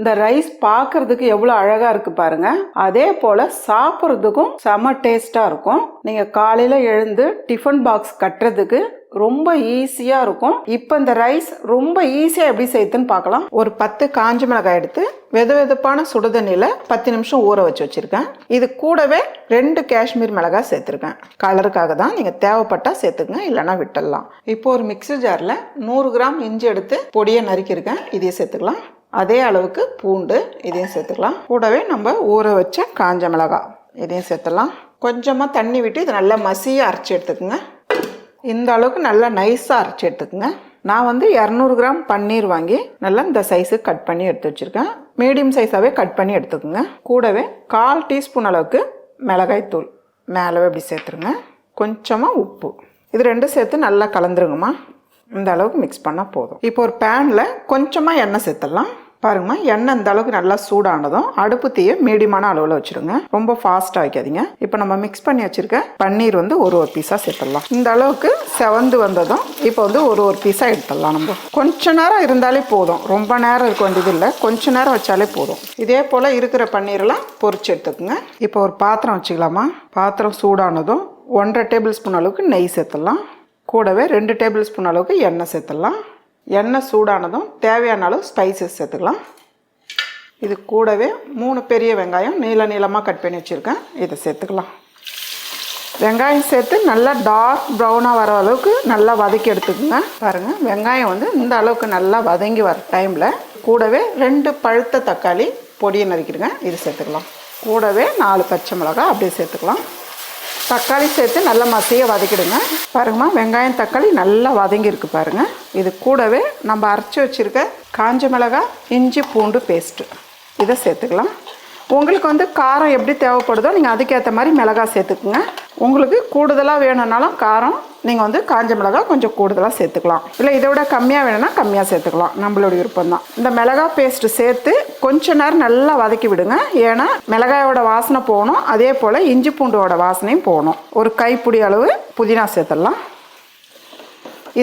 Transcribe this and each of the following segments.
இந்த ரைஸ் பார்க்கறதுக்கு எவ்வளோ அழகாக இருக்கு பாருங்க. அதே போல் சாப்பிட்றதுக்கும் செம டேஸ்ட்டாக இருக்கும். நீங்கள் காலையில் எழுந்து டிஃபன் பாக்ஸ் கட்டுறதுக்கு ரொம்ப ஈஸியாக இருக்கும். இப்போ இந்த ரைஸ் ரொம்ப ஈஸியாக எப்படி செய்யுதுன்னு பார்க்கலாம் ஒரு பத்து காஞ்ச மிளகாய் எடுத்து வெத வெதுப்பான சுடுதண்ணியில் பத்து நிமிஷம் ஊற வச்சு வச்சுருக்கேன். இது கூடவே ரெண்டு காஷ்மீர் மிளகாய் சேர்த்துருக்கேன். கலருக்காக தான் நீங்கள் தேவைப்பட்டா சேர்த்துக்கங்க இல்லைன்னா விட்டுடலாம். இப்போ ஒரு மிக்ஸி ஜாரில் நூறு கிராம் இஞ்சி எடுத்து பொடியை நறுக்கியிருக்கேன். இதையே சேர்த்துக்கலாம். அதே அளவுக்கு பூண்டு இதையும் சேர்த்துக்கலாம். கூடவே நம்ம ஊற வச்ச காஞ்ச மிளகாய் இதையும் சேர்த்துக்கலாம் கொஞ்சமாக தண்ணி விட்டு இதை நல்லா மசியாக அரைச்சி எடுத்துக்கோங்க. இந்த அளவுக்கு நல்லா நைஸாக அரைச்சி எடுத்துக்கோங்க. நான் வந்து இரநூறு கிராம் பன்னீர் வாங்கி நல்லா இந்த சைஸுக்கு கட் பண்ணி எடுத்து வச்சுருக்கேன். மீடியம் சைஸாகவே கட் பண்ணி எடுத்துக்கோங்க. கூடவே கால் டீஸ்பூன் அளவுக்கு மிளகாய் தூள் மேலே இப்படி சேர்த்துருங்க. கொஞ்சமாக உப்பு. இது ரெண்டும் சேர்த்து நல்லா கலந்துருங்கம்மா. இந்த அளவுக்கு மிக்ஸ் பண்ணால் போதும். இப்போ ஒரு பேனில் கொஞ்சமாக எண்ணெய் சேர்த்துடலாம். பாருங்கம்மா எண்ணெய் இந்த அளவுக்கு நல்லா சூடானதும் அடுப்பு தீயை மீடியமான அளவில் வச்சுருங்க. ரொம்ப ஃபாஸ்ட்டாக வைக்காதீங்க. இப்போ நம்ம மிக்ஸ் பண்ணி வச்சுருக்க பன்னீர் வந்து ஒரு ஒரு பீஸாக சேர்த்துடலாம். இந்த அளவுக்கு செவந்து வந்ததும் இப்போ வந்து ஒரு ஒரு பீஸாக எடுத்துடலாம் நம்ம. கொஞ்ச நேரம் இருந்தாலே போதும். ரொம்ப நேரம் இருக்க வேண்டியது இல்லை. கொஞ்ச நேரம் வச்சாலே போதும். இதே போல் இருக்கிற பன்னீரெல்லாம் பொறிச்சு எடுத்துக்கோங்க. இப்போ ஒரு பாத்திரம் வச்சுக்கலாமா? பாத்திரம் சூடானதும் ஒன்றரை டேபிள் ஸ்பூன் அளவுக்கு நெய் சேர்த்துடலாம். கூடவே ரெண்டு டேபிள் ஸ்பூன் அளவுக்கு எண்ணெய் சேர்த்துடலாம். எண்ணெய் சூடானதும் தேவையான அளவு ஸ்பைசஸ் சேர்த்துக்கலாம். இது கூடவே மூணு பெரிய வெங்காயம் நீள நீளமாக கட் பண்ணி வச்சுருக்கேன். இதை சேர்த்துக்கலாம். வெங்காயம் சேர்த்து நல்லா டார்க் ப்ரௌனாக வர அளவுக்கு நல்லா வதக்கி எடுத்துக்கோங்க. பாருங்கள் வெங்காயம் வந்து இந்த அளவுக்கு நல்லா வதங்கி வர டைமில் கூடவே ரெண்டு பழுத்த தக்காளி பொடியை நறுக்கிடுங்க. இது சேர்த்துக்கலாம். கூடவே நாலு பச்சை மிளகாய் அப்படியே சேர்த்துக்கலாம். தக்காளி சேர்த்து நல்லா மசிய வதக்கிடுங்க. பாருங்கம்மா வெங்காயம் தக்காளி நல்லா வதங்கியிருக்கு பாருங்கள் இது கூடவே நம்ம அரைச்சி வச்சுருக்க காஞ்ச மிளகாய் இஞ்சி பூண்டு பேஸ்ட்டு இதை சேர்த்துக்கலாம். உங்களுக்கு வந்து காரம் எப்படி தேவைப்படுதோ நீங்கள் அதுக்கேற்ற மாதிரி மிளகாய் சேர்த்துக்குங்க. உங்களுக்கு கூடுதலாக வேணும்னாலும் காரம் நீங்கள் வந்து காஞ்ச மிளகாய் கொஞ்சம் கூடுதலாக சேர்த்துக்கலாம். இல்லை இதை விட கம்மியாக வேணும்னா கம்மியாக சேர்த்துக்கலாம். நம்மளோட விருப்பம் தான். இந்த மிளகாய் பேஸ்ட்டு சேர்த்து கொஞ்ச நேரம் நல்லா வதக்கி விடுங்க. ஏன்னா மிளகாயோட வாசனை போகணும். அதே போல் இஞ்சி பூண்டோட வாசனையும் போகணும். ஒரு கைப்பிடி அளவு புதினா சேர்த்துடலாம்.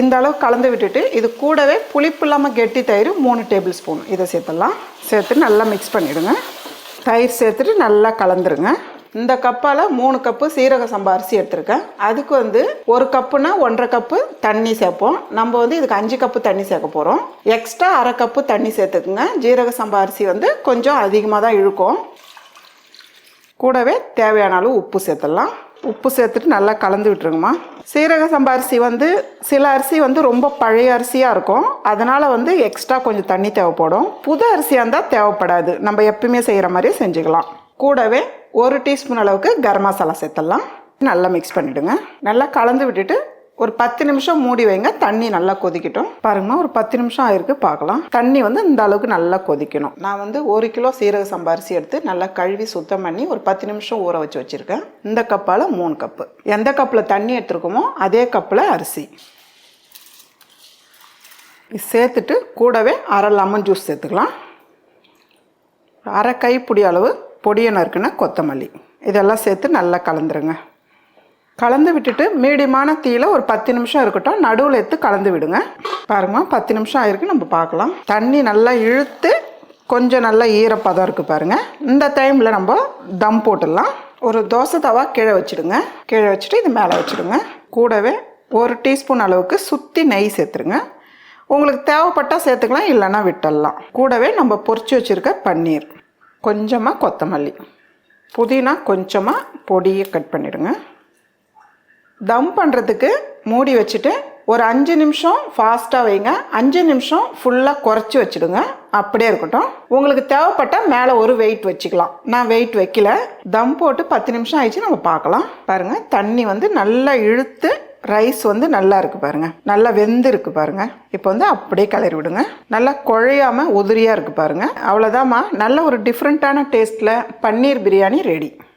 இந்த அளவு கலந்து விட்டுட்டு இது கூடவே புளிப்பு இல்லாமல் கெட்டி தயிர் மூணு டேபிள் ஸ்பூன் இதை சேர்த்துடலாம். சேர்த்து நல்லா மிக்ஸ் பண்ணிவிடுங்க தயிர் சேர்த்துட்டு நல்லா கலந்துருங்க. இந்த கப்பால் மூணு கப்பு சீரக சம்பா அரிசி எடுத்திருக்கேன். அதுக்கு வந்து ஒரு கப்புனா ஒன்றரை கப்பு தண்ணி சேர்ப்போம். நம்ம வந்து இதுக்கு அஞ்சு கப்பு தண்ணி சேர்க்க போகிறோம் எக்ஸ்ட்ரா அரை கப்பு தண்ணி சேர்த்துக்குங்க. ஜீரக சம்பா அரிசி வந்து கொஞ்சம் அதிகமாக தான் இழுக்கும். கூடவே தேவையான அளவு உப்பு சேர்த்துடலாம். உப்பு சேர்த்துட்டு நல்லா கலந்து விட்டுருங்கம்மா. சீரக சம்பா அரிசி வந்து சில அரிசி வந்து ரொம்ப பழைய அரிசியாக இருக்கும். அதனால் வந்து எக்ஸ்ட்ரா கொஞ்சம் தண்ணி தேவைப்படும். புது அரிசியாக இருந்தால் தேவைப்படாது. நம்ம எப்பயுமே செய்கிற மாதிரி செஞ்சுக்கலாம். கூடவே ஒரு டீஸ்பூன் அளவுக்கு கரம் மசாலா சேர்த்துடலாம். நல்லா மிக்ஸ் பண்ணிவிடுங்க நல்லா கலந்து விட்டுட்டு ஒரு பத்து நிமிஷம் மூடி வைங்க. தண்ணி நல்லா கொதிக்கட்டும். பாருங்கம்மா ஒரு பத்து நிமிஷம் ஆயிருக்கு பார்க்கலாம். தண்ணி வந்து இந்த அளவுக்கு நல்லா கொதிக்கணும். நான் வந்து ஒரு கிலோ சீரக சம்பா அரிசி எடுத்து நல்லா கழுவி சுத்தம் பண்ணி ஒரு பத்து நிமிஷம் ஊற வச்சு வச்சுருக்கேன். இந்த கப்பால் மூணு கப்பு. எந்த கப்பில் தண்ணி எடுத்துருக்கோமோ அதே கப்பில் அரிசி. சேர்த்துட்டு கூடவே அரை லெமன் ஜூஸ் சேர்த்துக்கலாம். அரை கைப்பிடி அளவு பொடியை நறுக்குன்னா கொத்தமல்லி. இதெல்லாம் சேர்த்து நல்லா கலந்துருங்க. கலந்து விட்டுட்டு மீடியமான தீயில் ஒரு பத்து நிமிஷம் இருக்கட்டும். நடுவில் எடுத்து கலந்து விடுங்க. பாருங்கம்மா பத்து நிமிஷம் ஆயிருக்கு. நம்ம பார்க்கலாம். தண்ணி நல்லா இழுத்து கொஞ்சம் நல்லா ஈரப்பதம் இருக்குது பாருங்கள் இந்த டைமில் நம்ம தம் போட்டுடலாம். ஒரு தோசை தவா கீழே வச்சுடுங்க. கீழே வச்சுட்டு இது மேலே வச்சுடுங்க. கூடவே ஒரு டீஸ்பூன் அளவுக்கு சுற்றி நெய் சேர்த்துருங்க. உங்களுக்கு தேவைப்பட்டால் சேர்த்துக்கலாம் இல்லைன்னா விட்டுடலாம். கூடவே நம்ம பொரிச்சு வச்சுருக்க பன்னீர். கொஞ்சமாக கொத்தமல்லி. புதினா கொஞ்சமாக பொடியை கட் பண்ணிடுங்க. தம் பண்ணுறதுக்கு மூடி வச்சுட்டு ஒரு அஞ்சு நிமிஷம் ஃபாஸ்ட்டாக வைங்க. அஞ்சு நிமிஷம் ஃபுல்லாக குறைச்சி வச்சுடுங்க. அப்படியே இருக்கட்டும். உங்களுக்கு தேவைப்பட்டால் மேலே ஒரு வெயிட் வச்சுக்கலாம். நான் வெயிட் வைக்கல. தம் போட்டு பத்து நிமிஷம் ஆயிடுச்சு நம்ம பார்க்கலாம். பாருங்கள் தண்ணி வந்து நல்லா இழுத்து ரைஸ் வந்து நல்லா இருக்குது பாருங்கள் நல்லா வெந்து இருக்குது பாருங்கள் இப்போ வந்து அப்படியே கிளறி விடுங்க. நல்லா குழையாமல் உதிரியாக இருக்குது பாருங்கள் அவ்வளோதாம்மா நல்ல ஒரு டிஃப்ரெண்ட்டான டேஸ்ட்டில் பன்னீர் பிரியாணி ரெடி